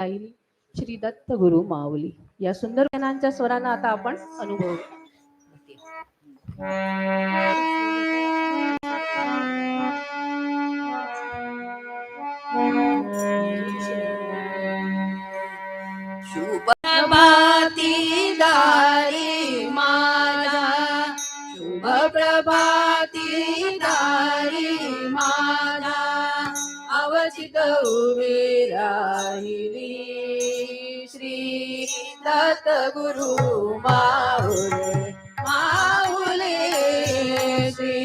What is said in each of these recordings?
आई श्री दत्त गुरु माऊली. या सुंदर गणांच्या स्वरांना आता आपण अनुभव. शुभ दारी माला. शुभ प्रभा उभे राहिली श्री दत्त गुरु माऊले माऊले श्री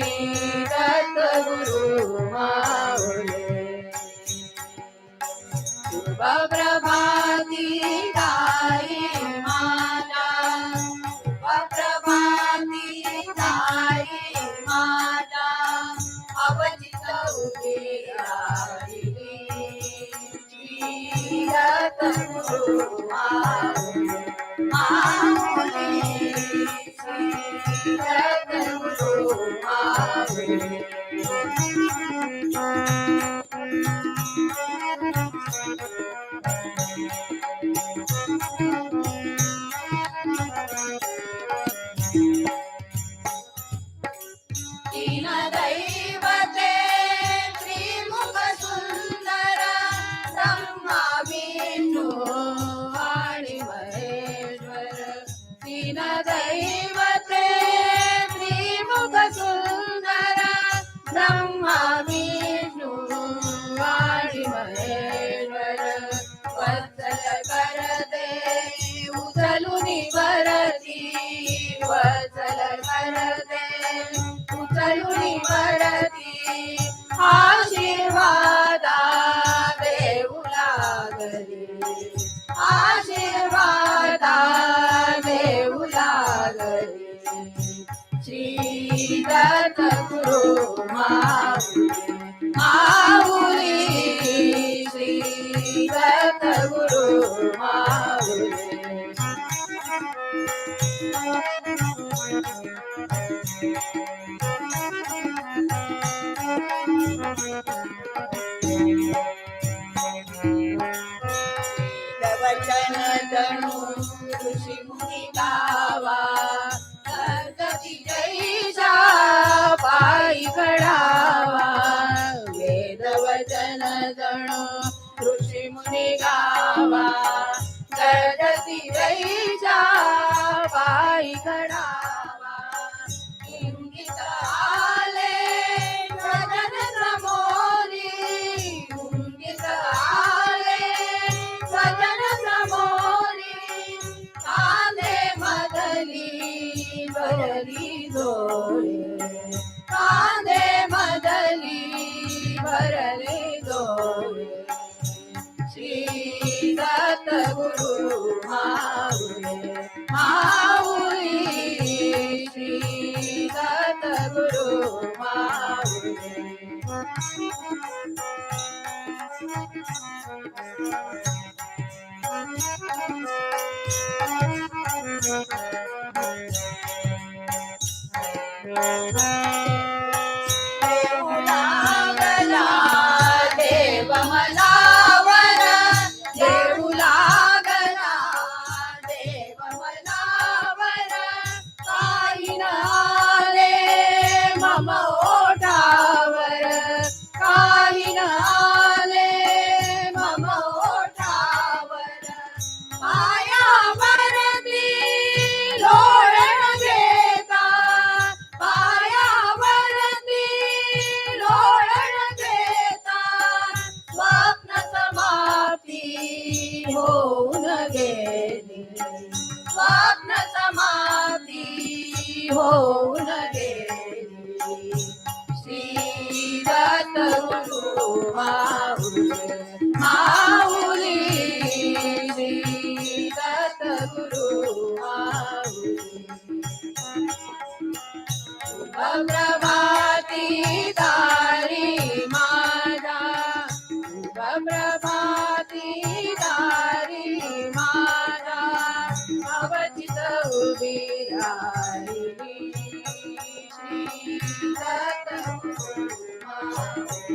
दत्त गुरु माऊले शुभ प्रभाती Thank you. ಬ್ರತ ಗುರು ಮಾವು ગાવા જગતી રહી જા ભાઈ ઘણા श्री गुरु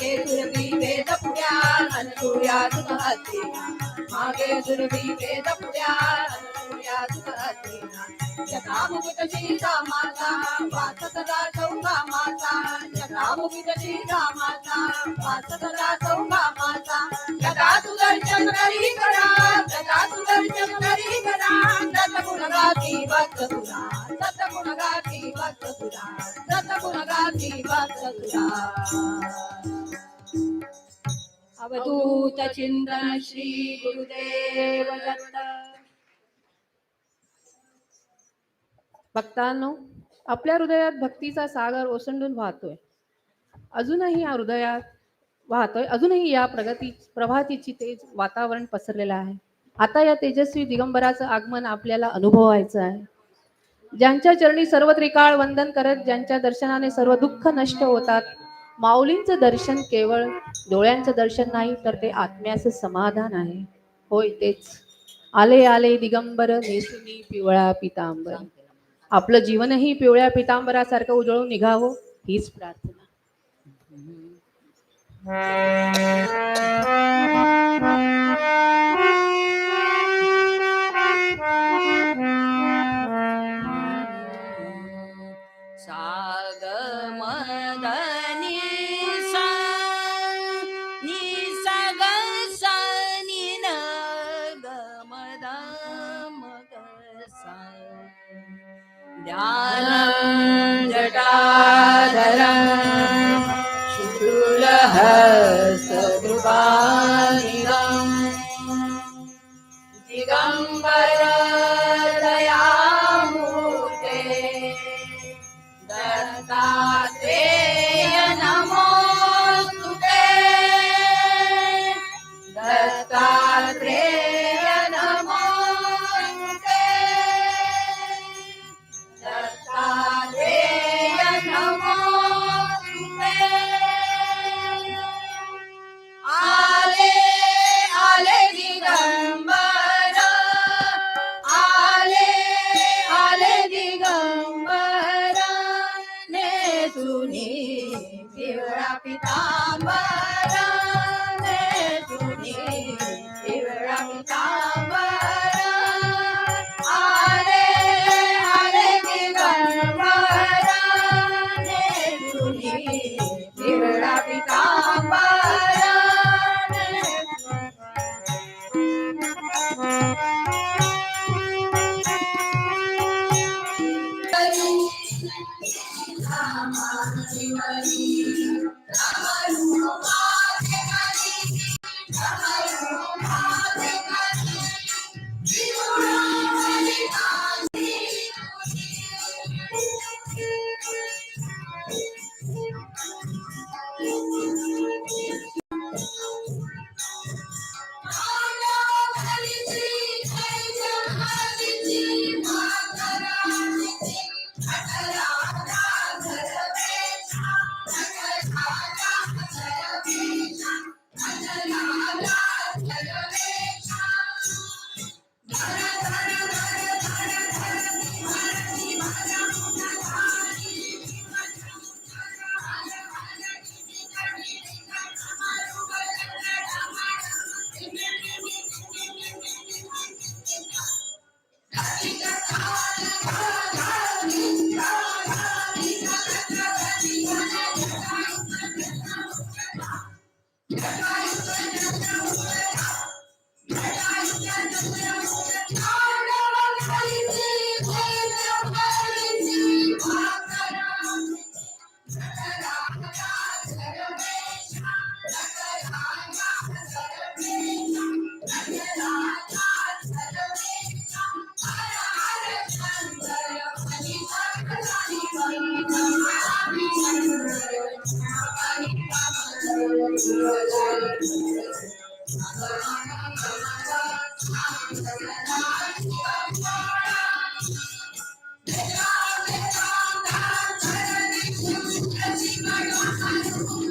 मागे दुर्वी वेद पुढ्या अनुया सुत मागे दुर्वी वेद पुढ्या अनुया सुत अत्रीना रामाचा वास सदा माता जटा मुकुटजी रामाचा वास सदा माता चिंतन श्री गुरुदेव दत्त. भक्तांनो आपल्या हृदयात भक्तीचा सागर ओसंडून वाहतोय. अजूनही या हृदयात वाहतोय अजूनही या प्रगती प्रभातीची तेज वातावरण पसरलेलं आहे. आता या तेजस्वी दिगंबराचं आगमन आपल्याला अनुभवायचं आहे. ज्यांच्या चरणी सर्व त्रिकाळ वंदन करत ज्यांच्या दर्शनाने सर्व दुःख नष्ट होतात माऊलींचं दर्शन केवळ डोळ्यांचं दर्शन नाही तर ते आत्म्याचं समाधान आहे. होय तेच. आले आले दिगंबर नेसुनी पिवळा पितांबर. आपलं जीवनही पिवळ्या पितांबरासारखं उजळून निघावं हीच प्रार्थना. सा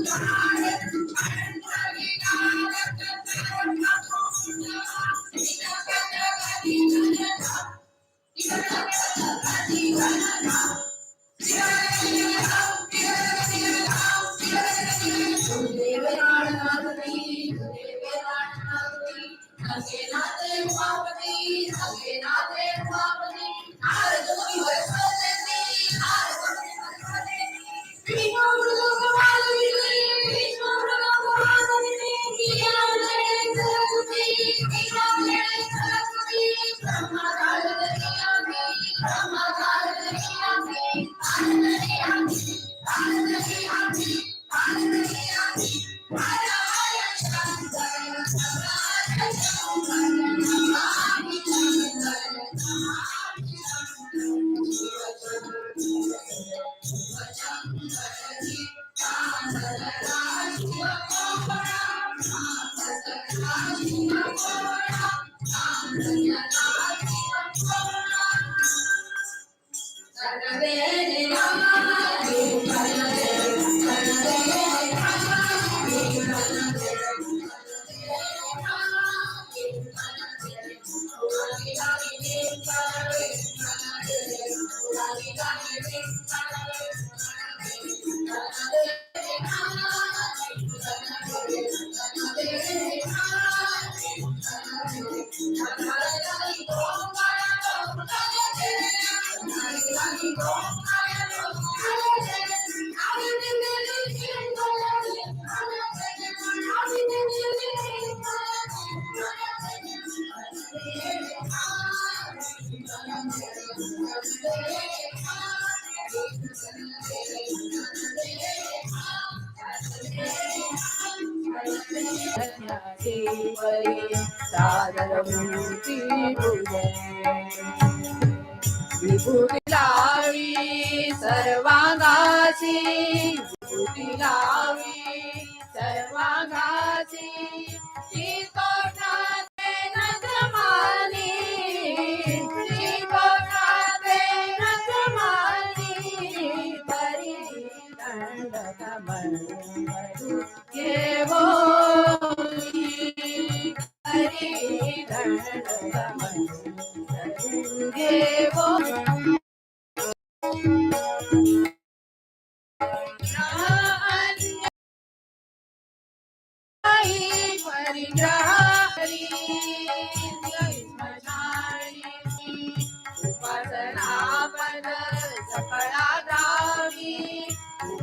Yeah. Sadhana Murti Bhujan Vipurila सर्वाघासी सर्वाघासी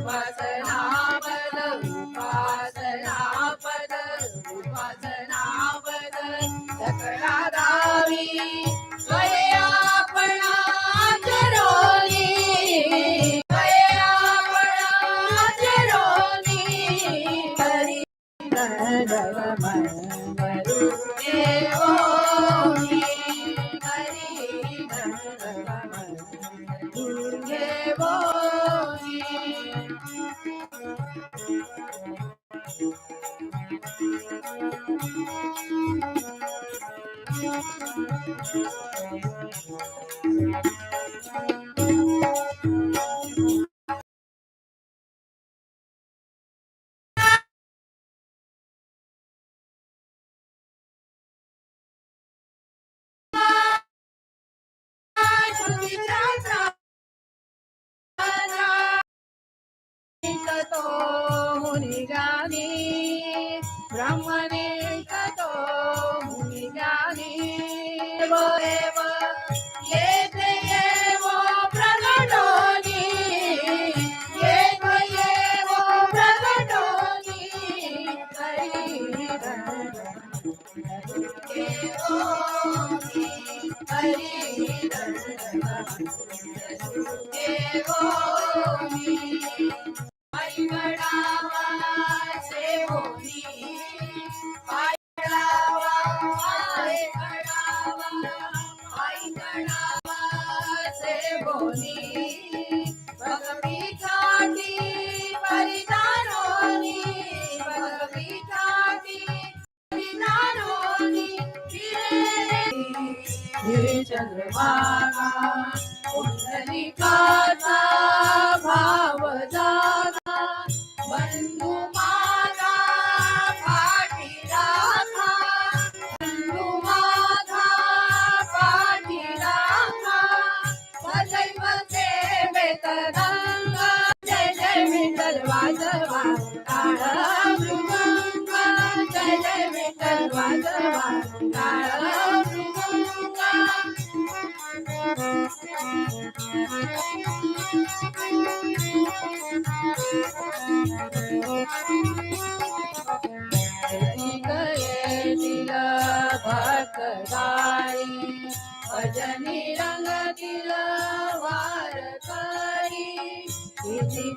उपासनापद उपासनापद उपासनापद सकला दावी स्वयंपणा चरोनी स्वयंपणा चरोनी हरी మునిగాని బ్రహ్మనేకతో మునిగాని Oh, हरे Monica. किती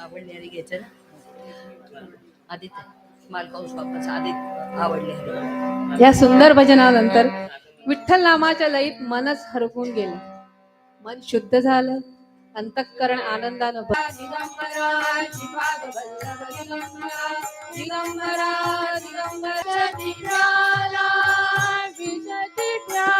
आवडले हरी घ्यायचं ना आदित्य मालकांश बाप्पाचं आदित्य आवडले हरी या सुंदर भजनानंतर विठ्ठल नामाच्या लयीत मनच हरपून गेलं मन शुद्ध झालं अंतःकरण आनंदानं दिगंबरा